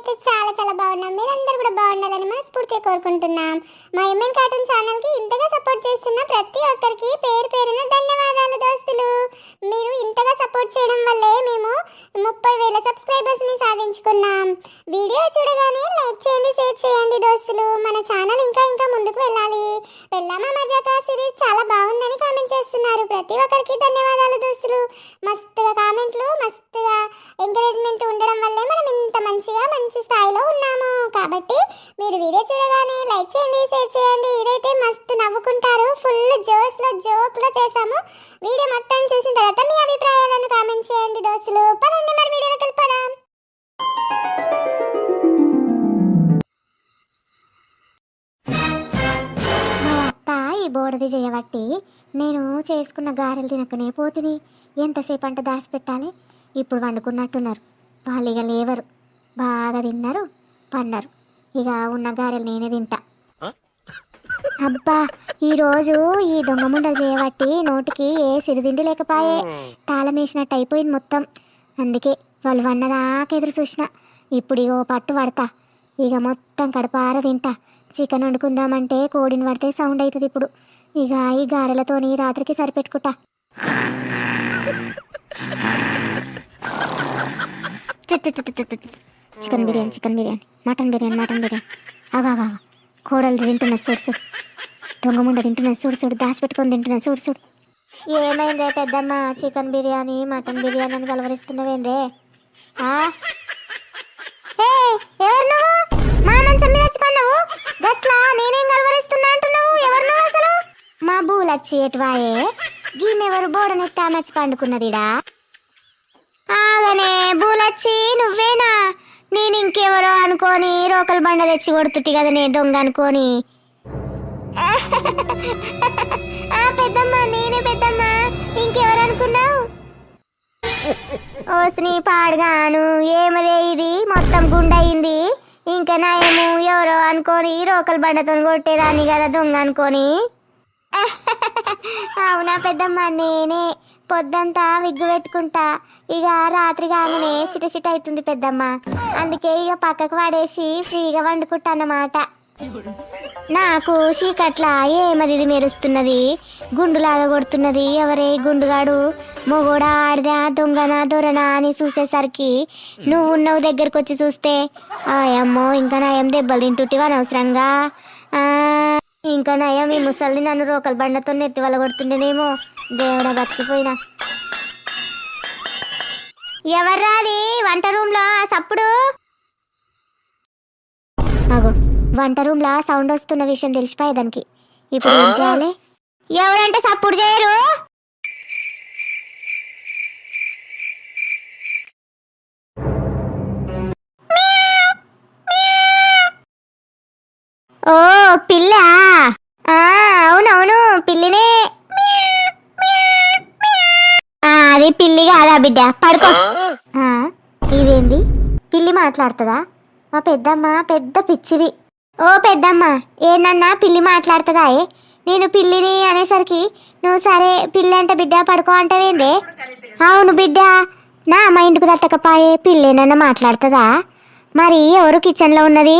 మేమైతే చాలా చాలా బాగున్నాం. మీరందరూ కూడా ఉండాలని మనస్ఫూర్తిగా కోరుకుంటున్నాం. మా ఎంఎన్ కార్టూన్ ఛానల్కి ఇంతగా సపోర్ట్ చేస్తున్న ప్రతి ఒక్కరికి పేరు పేరున ధన్యవాదాలు దోస్తులు. మీరు ఇంతగా సపోర్ట్ చేయడం వల్లే మేము ముప్పై వేల సబ్స్క్రైబర్స్ని సాధించుకున్నాం. వీడియో చూడగానే లైక్ చేయండి షేర్ చేయండి దోస్తులు. మన ఛానల్ ఇంకా ఇంకా ముందుకు వెళ్ళాలి. పెళ్ళామా మజాకా సిరీస్ చాలా బాగుందని కామెంట్ చేస్తున్నారు. ప్రతి ఒక్కరికి ధన్యవాదాలు దోస్తులు. మస్తుగా కామెంట్లు మస్తుగా ఎంకరేజ్మెంట్ ఉండడం వల్లే మనం ఇంత మంచిగా మంచి స్థాయిలో ఉన్నాము. కాబట్టి మీరు వీడియో చూడగానే లైక్ చేయండి షేర్ చేయండి. ఇదైతే మస్తు నవ్వుకుంటారు. ఫుల్ జోష్లో జోక్లో చేసాము వీడియో మొత్తం చూసిన తర్వాత మీ అభిప్రాయాలను కామెంట్ చేయండి దోస్తులు. పదండి మరి వీడియోలో కలిపదాం మా బోడది చేయబట్టి నేను చేసుకున్న గారెలు తినకనే పోతుని. ఎంతసేపు అంటే దాచిపెట్టాలి? ఇప్పుడు వండుకున్నట్టున్నారు. వాళ్ళు ఇక లేవరు. బాగా తిన్నారు పన్నారు ఇక ఉన్న గారెలు నేనే తింటా. అబ్బా ఈరోజు ఈ దొంగ ముండలు చేయబట్టి నోటికి ఏ సిరిదిండి లేకపాయే తాళం వేసినట్టు అయిపోయింది మొత్తం. అందుకే వాళ్ళు వన్నదాకా ఎదురు చూసిన ఇప్పుడు ఇగో పట్టు పడతా. ఇక మొత్తం కడపార తింటా. చికెన్ వండుకుందామంటే కోడిని పడితే సౌండ్ అవుతుంది ఇప్పుడు. ఇక ఈ గారెలతోని రాత్రికి సరిపెట్టుకుంటా. Chicken biryani chicken biryani. Mutton biryani mutton biryani. అవా కోడలు తింటున్నా చూడు చూడు దొంగ ముండ తింటున్నా చూడు చూడు దాచిపెట్టుకొని తింటున్నా చూడు చూడు ఏమైందే పెద్దమ్మ? చికెన్ బిర్యానీ మటన్ బిర్యానీ అని కలవరిస్తున్నావేందే? ఎవరు నువ్వు? మా మంచం మీద వచ్చి పన్నావు? గట్లా నేనేం కలవరిస్తున్నా అంటున్నావు? ఎవరు నువ్వు అసలు? మా గీమెవరు బోడనెత్తా మచ్చి పండుకున్నదిడా? ఆగనే బూలచ్చి నువ్వేనా నేను ఇంకెవరో అనుకొని రోకల్ బండ తెచ్చి కొడుతుంటి కదా నే దొంగ అనుకొని. ఆ పెద్దమ్మ నేనే పెద్దమ్మ. ఇంకెవరు అనుకున్నావు? ఓసిని పాడుగాను ఏమదే ఇది? మొత్తం గుండయింది. ఇంకా నాయము ఎవరో అనుకొని రోకల్ బండతో కొట్టేదాన్ని కదా దొంగ అనుకోని. అవునా పెద్దమ్మ నేనే పొద్దంతా విగ్గు పెట్టుకుంటా. ఇక రాత్రి కాగానే సిట సిట అవుతుంది పెద్దమ్మ. అందుకే ఇక పక్కకు పడేసి ఫ్రీగా వండుకుంటానమాట నాకు చీకట్లా ఏమది ఇది మెరుస్తున్నది? గుండులాగా కొడుతున్నది ఎవరే గుండుగాడు? మొగోడా ఆడిదా దొంగనా దొరనా అని చూసేసరికి నువ్వు ఉన్నావు దగ్గరకు వచ్చి చూస్తే ఆయమ్మో ఇంకా నయం దెబ్బలు తింటుంటివి అనవసరంగా? ఇంకా నయం ఈ ముసలిని నన్ను రోకల బండతో నెత్తి వల్ల కొడుతుండేనేమో దేవుడా బతికిపోయినా. ఎవర్రాది? వంట రూమ్లో సప్పుడు? అగో వంట రూమ్ లా సౌండ్ వస్తున్న విషయం తెలిసిపోయే దానికి. ఇప్పుడు ఏం చేయాలి? ఎవరంటే సప్పుడు చేయరు? ఓ పిల్ల. అవునవును పిల్లినే ఆ, అది పిల్లి కాదా బిడ్డ? పడుకో. ఇదేంది? పిల్లి మాట్లాడుతుందా? మా పెద్దమ్మ పెద్ద పిచ్చిది. ఓ పెద్దమ్మ ఏనన్నా పిల్లి మాట్లాడుతుందా ఏ? నేను పిల్లిని అనేసరికి నువ్వు సరే పిల్లి అంటే బిడ్డ పడుకో అంటావేందే? అవును బిడ్డ. నా మైండ్కు తట్టకపాయే పిల్లేనన్నా మాట్లాడుతుందా? మరి ఎవరు కిచెన్లో ఉన్నది?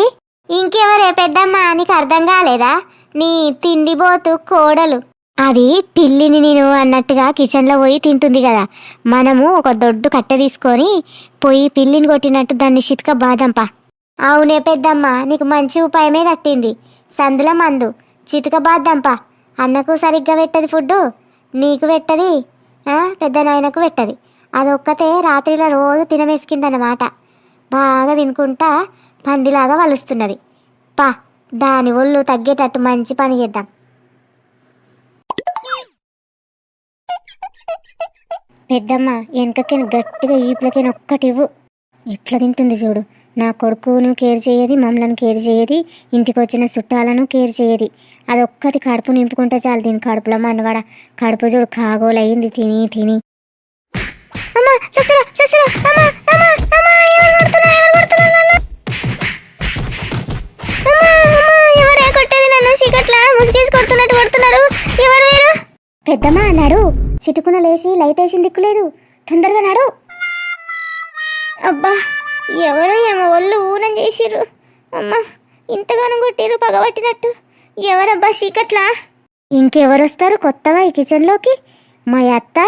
ఇంకెవరే పెద్దమ్మ నీకు అర్థం కాలేదా? నీ తిండి బోతు కోడలు. అది పిల్లిని నేను అన్నట్టుగా కిచెన్లో పోయి తింటుంది కదా. మనము ఒక దొడ్డు కట్టె తీసుకొని పోయి పిల్లిని కొట్టినట్టు దాన్ని చితక బాదంపా. అవునే పెద్దమ్మ నీకు మంచి ఉపాయమే తట్టింది సందుల మందు చితక బాదంపా. అన్నకు సరిగ్గా పెట్టది ఫుడ్డు. నీకు పెట్టది పెద్ద నాయనకు పెట్టది. అదొక్కతే రాత్రిలో రోజు తినమేసుకుందన్నమాట. బాగా తినుకుంటా పందిలాగా వలుస్తున్నది. పా దాని ఒళ్ళు తగ్గేటట్టు మంచి పని చేద్దాం. పెద్దమ్మ వెనకకి గట్టిగా ఈపులకైనా ఒక్కటి ఇవ్వు ఎట్లా తింటుంది చూడు. నా కొడుకును కేర్ చేయది మమ్మలను కేర్ చేయది ఇంటికి వచ్చిన చుట్టాలను కేర్ చేయది. అది ఒక్కటి కడుపు నింపుకుంటే చాలు దీని కడుపులో మనవాడ కడుపు చూడు కాగోలయ్యింది తిని తిని. అమ్మా, ఎవరు నన్ను? ఎవరు పెద్దమ్మ అన్నాడు. చిటుకున లేచి లైట్ వేసిన దిక్కులేదు తొందరగా నాడు. అబ్బా ఎవరు ఏమో ఒళ్ళు ఊనం చేసిర్రు. అమ్మ ఇంతగానం కొట్టిర్రు పగబట్టినట్టు ఎవరబ్బా చీకట్లా? ఇంకెవరు వస్తారు కొత్తగా ఈ కిచెన్లోకి మా అత్త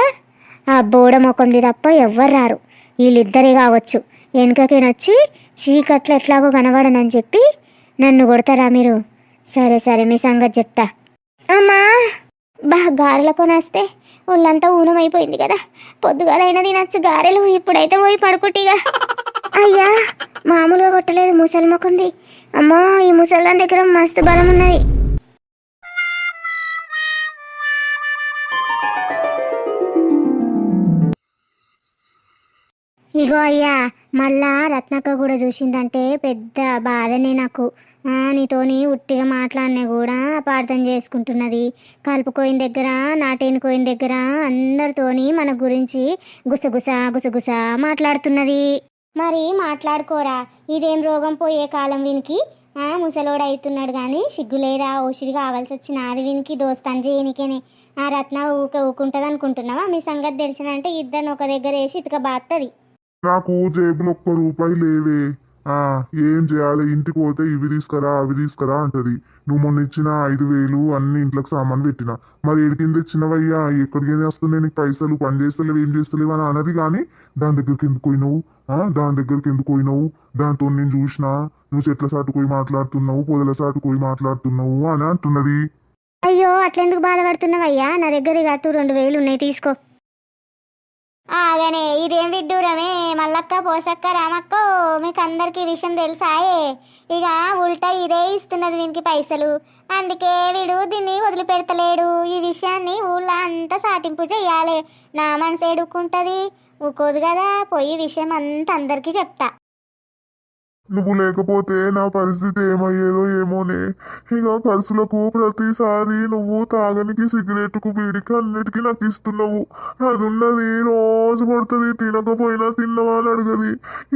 ఆ బోడ మొఖంది తప్ప ఎవ్వరు రారు. వీళ్ళిద్దరే కావచ్చు. వెనుకకినొచ్చి చీకట్లు ఎట్లాగో కనబడనని చెప్పి నన్ను కొడతారా మీరు? సరే సరే మీ సంగతి చెప్తా. అమ్మా! అబ్బా గారెల కొనేస్తే ఒళ్ళంతా ఊనమైపోయింది కదా. పొద్దుగాలైనా తినచ్చు గారెలు ఇప్పుడైతే పోయి పడుకుంటిగా. అయ్యా మామూలుగా కొట్టలేదు ముసలి మొక్కంది అమ్మో ఈ ముసల్దాన్ దగ్గర మస్తు బలం ఉన్నది ఇగో అయ్యా మళ్ళా రత్నక్క కూడా చూసిందంటే పెద్ద బాధనే నాకు. నీతోని ఉట్టిగా మాట్లాడినా కూడా అపార్థం చేసుకుంటున్నది. కలుపుకోయిన దగ్గర నాటేని కోయిన దగ్గర అందరితోని మన గురించి గుసగుస గుసగుస మాట్లాడుతున్నది. మరి మాట్లాడుకోరా ఇదేం రోగం పోయే కాలం వీనికి? ముసలోడు అవుతున్నాడు కానీ సిగ్గు లేదా ఔషధి కావాల్సి వచ్చిన అది వీనికి దోస్తాను చేయనికేనే ఆ రత్న ఊక ఊకుంటుంది అనుకుంటున్నావా మీ సంగతి తెలిసినంటే ఇద్దరిని ఒక దగ్గర వేసి ఇటుక బాత్తది. నాకు జేబులో ఒక్క రూపాయి లేవే. ఆ ఏం చేయాలి ఇంటికి పోతే ఇవి తీసుకురా అవి తీసుకురా అంటది. నువ్వు మొన్న ఇచ్చిన ఐదు వేలు అన్ని ఇంట్లోకి సామాన్ పెట్టిన. మరి ఎడికింది ఇచ్చినవయ్యా? ఎక్కడికి వస్తున్నాయి నీకు పైసలు పని చేస్తలేవు ఏం చేస్తలేవు అని అన్నది కానీ దాని దగ్గరికి ఎందుకు పోయినావు? ఆ దాని దగ్గరికి ఎందుకు పోయినావు? దాంతో నేను చూసినా. నువ్వు చెట్ల సాటు పోయి మాట్లాడుతున్నావు పొదల సాటు పోయి మాట్లాడుతున్నావు అని అంటున్నది. అయ్యో అట్లెందుకు బాధపడుతున్నావయ్యా? నా దగ్గర అటు రెండు వేలు ఉన్నాయి తీసుకో. అదనే. ఇదేం విడ్డూరమే? మల్లక్క పోషక్క రామక్కో మీకు అందరికీ ఈ విషయం తెలుసాయే? ఇక ఉల్టా ఇదే ఇస్తున్నది వీనికి పైసలు. అందుకే వీడు దీన్ని వదిలిపెడతలేడు. ఈ విషయాన్ని ఊళ్ళో అంతా సాటింపు చెయ్యాలి. నా మనసు ఎడుక్కుంటది ఊకోదు కదా. పోయి విషయం అంతా అందరికీ చెప్తా. నువ్వు లేకపోతే నా పరిస్థితి ఏమయ్యేదో ఏమోనే. ఇక ఖర్చులకు ప్రతిసారి నువ్వు తాగనికి సిగరెట్కు వీడికి అన్నిటికీ నాకు ఇస్తున్నావు. అది ఉన్నది రోజు కొడుతుంది తినకపోయినా తిన్నవా అని అడగది.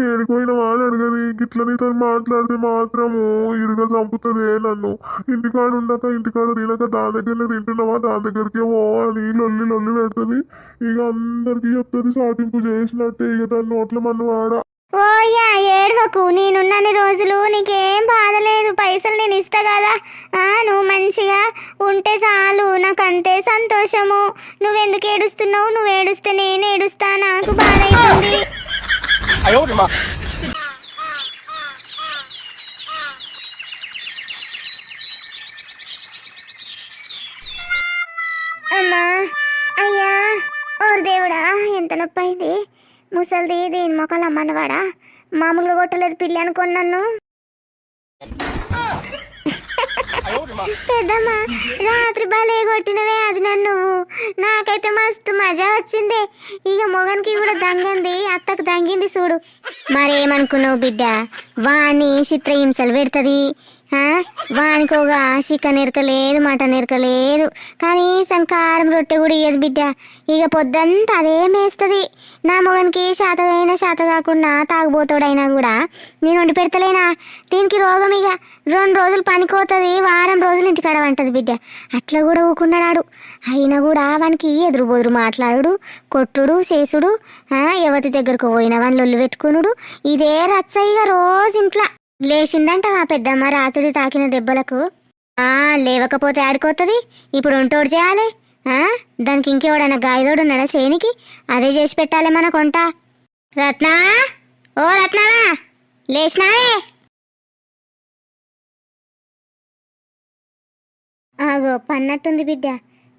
ఏడిపోయినవా అని అడగది. గిట్ల నీతో మాట్లాడితే మాత్రము ఇరుగ చంపుతుంది నన్ను. ఇంటికాడ ఉండక ఇంటికాడ తినక దాని దగ్గరనే తింటున్నావా దాని దగ్గరికి ఓ అని లొల్లి లొల్లి పెడుతుంది. ఇక అందరికీ చెప్తుంది సాటింపు చేసినట్టే ఇక దాని నోట్ల మన్ను వాడ ఓయ్యా ఏడవకు. నేనున్నన్ని రోజులు. నీకేం బాధ లేదు. పైసలు నేను ఇస్తా కదా. నువ్వు మంచిగా ఉంటే చాలు. నాకు అంతే సంతోషము. నువ్వెందుకు ఏడుస్తున్నావు? నువ్వు ఏడుస్తే నేను ఏడుస్తా. నాకు బాధ అమ్మా అయ్యా ఓరు దేవుడా ఎంత నొప్పి ముసలిది దేని మొక్కలు అమ్మన్నవాడా మామూలుగా కొట్టలేదు పిల్లి అనుకుని నన్ను. పెద్దమ్మ రాత్రి భలే కొట్టినవే అది నన్ను. నాకైతే మస్తు మజా వచ్చింది. ఇక మొగనికి కూడా దంగింది అత్తకు దంగింది చూడు. మరేమనుకున్నావు బిడ్డ? వాణ్ణి చిత్రహింసలు పెడుతుంది. వానికి ఒక చికెన్ ఎరకలేదు మటన్ ఎరకలేదు కనీసం కారం రొట్టె కూడా ఇయ్యదు బిడ్డ. ఇక పొద్దంతా అదే మేస్తుంది. నా మొగనికి శాతగైనా శాత కాకుండా తాగుబోతాడైనా కూడా నేను వండి పెడతలేనా? దీనికి రోగం ఇక. రెండు రోజులు పనికోతుంది వారం రోజులు ఇంటికాడ వంటది బిడ్డ. అట్లా కూడా ఊకున్నాడు అయినా కూడా వానికి ఎదురు బొదురు మాట్లాడుడు కొట్టుడు చేసుడు ఆ, యువతి దగ్గరకు పోయిన వాని లొల్లు పెట్టుకునుడు. ఇదే రచ్చ ఇక రోజు ఇంట్లో. లేచిందంట మా పెద్దమ్మ రాత్రి తాకిన దెబ్బలకు. ఆ లేవకపోతే ఆడుకోతుంది ఇప్పుడు ఒంటోడు చేయాలి. దానికి ఇంకెవడన్నా గాయదోడు ఉన్నాడా చేనికి అదే చేసి పెట్టాలి మన కొంట. రత్నా ఓ రత్నావా లేచినావే. ఆగో పన్నట్టుంది బిడ్డ.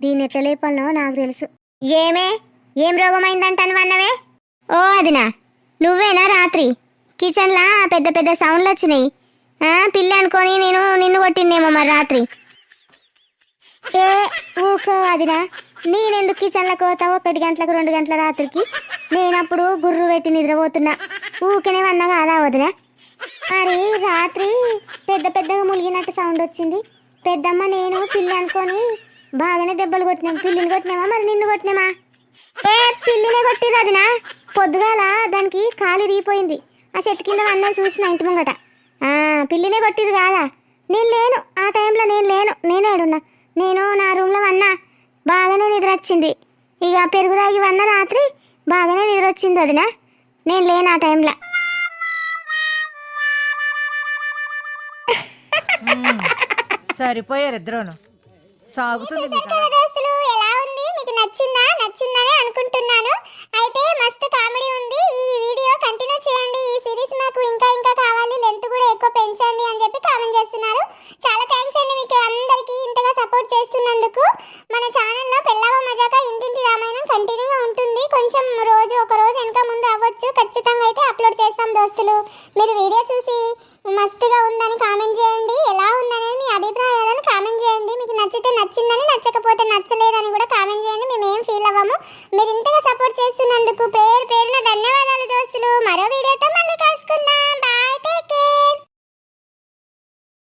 దీన్ని ఎట్లా లేపాలనో నాకు తెలుసు. ఏమే? ఏం రోగమైందంటాను అన్నవే? ఓ అదినా నువ్వేనా రాత్రి? కిచెన్లా పెద్ద పెద్ద సౌండ్లు వచ్చినాయి. పిల్ల అనుకొని నేను నిన్ను కొట్టిందేమో మరి రాత్రి. ఏ ఊకో అదినా నేనెందుకు కిచెన్లకు పోతావు ఒకటి గంటలకు రెండు గంటల రాత్రికి. నేనప్పుడు గుర్రు పెట్టి నిద్రపోతున్నా. ఊకనే వన్నా కాదా వదినా? మరి రాత్రి పెద్ద పెద్దగా ములిగినట్టు సౌండ్ వచ్చింది. పెద్దమ్మ నేను పిల్లి అనుకొని బాగానే దెబ్బలు కొట్టినాం. పిల్లిని కొట్టినామా? మరి నిన్ను కొట్టినామా? ఏ పిల్లినే కొట్టిరు అదినా? పొద్దుగాల దానికి కాలు ఇరిగిపోయింది ఆ చెట్టు కింద అన్నం చూసిన ఇంటి ముంగట. పిల్లినే కొట్టిరు కాదా? నేను లేను. ఆ టైంలో నేను లేను. నేనే ఏడున్నా నేను నా రూమ్లో వన్నా బాగానే నిద్ర వచ్చింది ఇక పెరుగు తాగి వన్న రాత్రి బాగానే నిద్ర వచ్చింది అదినా నేను లేను ఆ టైంలో. సరిపోయారు ఇద్దరు సాగుతుంది ఖచ్చితంగా అయితే అప్లోడ్ చేస్తాం దోస్తులు. మీరు వీడియో చూసి మస్తుగా ఉందని కామెంట్ చేయండి. ఎలా ఉందనేది మీ అభిప్రాయాలను కామెంట్ చేయండి. మీకు నచ్చితే నచ్చిందని నచ్చకపోతే నచ్చలేదని కూడా కామెంట్ చేయండి. మేము ఏం ఫీల్ అవ్వము. మీరు ఇంతగా సపోర్ట్ చేస్తున్నందుకు పేరు పేరున ధన్యవాదాలు దోస్తులు. మరో వీడియోతో మళ్ళీ కలుసుకుందాం.